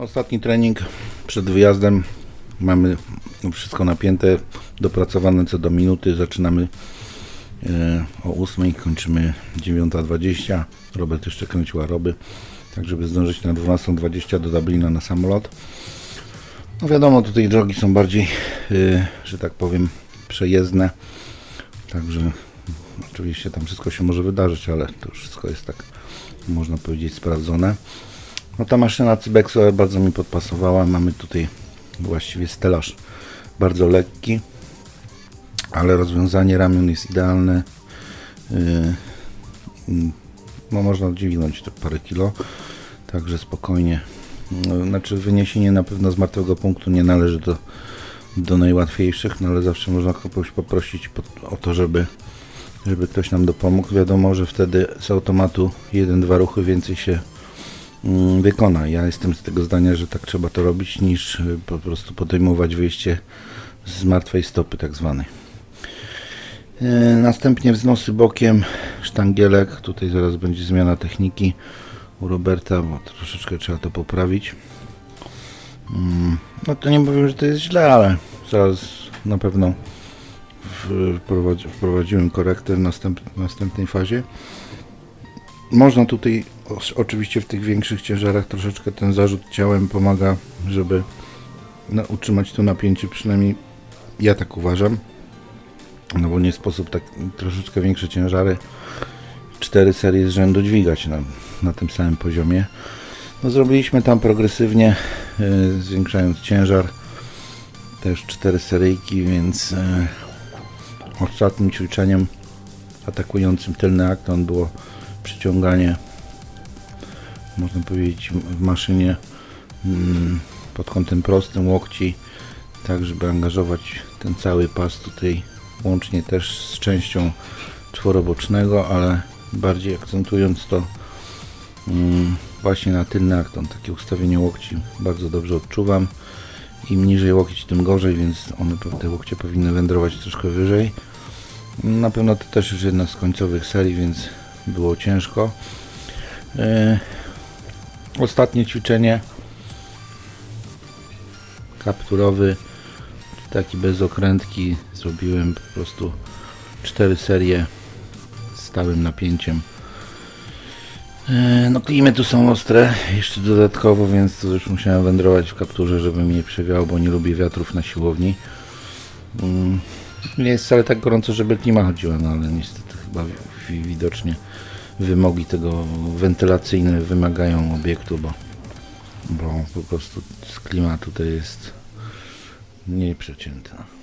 Ostatni trening przed wyjazdem. Mamy wszystko napięte, dopracowane co do minuty. Zaczynamy e, o 8, kończymy 9.20. Robert jeszcze kręcił aroby, tak żeby zdążyć na 12.20 do Dublina na samolot. No wiadomo, tutaj drogi są bardziej, e, że tak powiem, przejezdne. Także oczywiście tam wszystko się może wydarzyć, ale to wszystko jest tak, można powiedzieć, sprawdzone. No ta maszyna Cybexo bardzo mi podpasowała. Mamy tutaj właściwie stelaż bardzo lekki, ale rozwiązanie ramion jest idealne. Mm, No można dźwignąć to parę kilo, także spokojnie. No, Znaczy wyniesienie na pewno z martwego punktu nie należy do, do najłatwiejszych, no ale zawsze można kogoś poprosić po- o to, żeby żeby ktoś nam dopomógł. Wiadomo, że wtedy z automatu jeden-dwa ruchy więcej się wykona. Ja jestem z tego zdania, że tak trzeba to robić, niż y, po prostu podejmować wyjście z martwej stopy tak zwanej. Yy, Następnie wznosy bokiem, sztangielek. Tutaj zaraz będzie zmiana techniki u Roberta, bo troszeczkę trzeba to poprawić. Mm, No to nie powiem, że to jest źle, ale zaraz na pewno w- wprowadzi, wprowadziłem korektę w następ, następnej fazie. Można tutaj oczywiście w tych większych ciężarach troszeczkę ten zarzut ciałem pomaga, żeby no, utrzymać to napięcie, przynajmniej ja tak uważam. No bo nie sposób tak troszeczkę większe ciężary, cztery serie z rzędu dźwigać na, na tym samym poziomie. No, zrobiliśmy tam progresywnie, yy, zwiększając ciężar. Też cztery seryjki, więc yy, ostatnim ćwiczeniem atakującym tylny akton było przyciąganie, można powiedzieć, w maszynie mm, pod kątem prostym łokci, tak żeby angażować ten cały pas tutaj, łącznie też z częścią czworobocznego, ale bardziej akcentując to mm, właśnie na tylny akton. Takie ustawienie łokci bardzo dobrze odczuwam. Im niżej łokieć, tym gorzej, więc one, te łokcie powinny wędrować troszkę wyżej. Na pewno to też już jedna z końcowych serii, więc było ciężko. Ostatnie ćwiczenie kapturowy, taki bez okrętki. Zrobiłem po prostu cztery serie z stałym napięciem. E, No klimy tu są ostre, jeszcze dodatkowo, więc to już musiałem wędrować w kapturze, żeby mnie nie przewiało, bo nie lubię wiatrów na siłowni. Mm, Nie jest wcale tak gorąco, żeby klima chodziła, no ale niestety chyba wi- wi- widocznie wymogi tego wentylacyjne wymagają obiektu, bo, bo po prostu z klimatu to jest nieprzeciętna.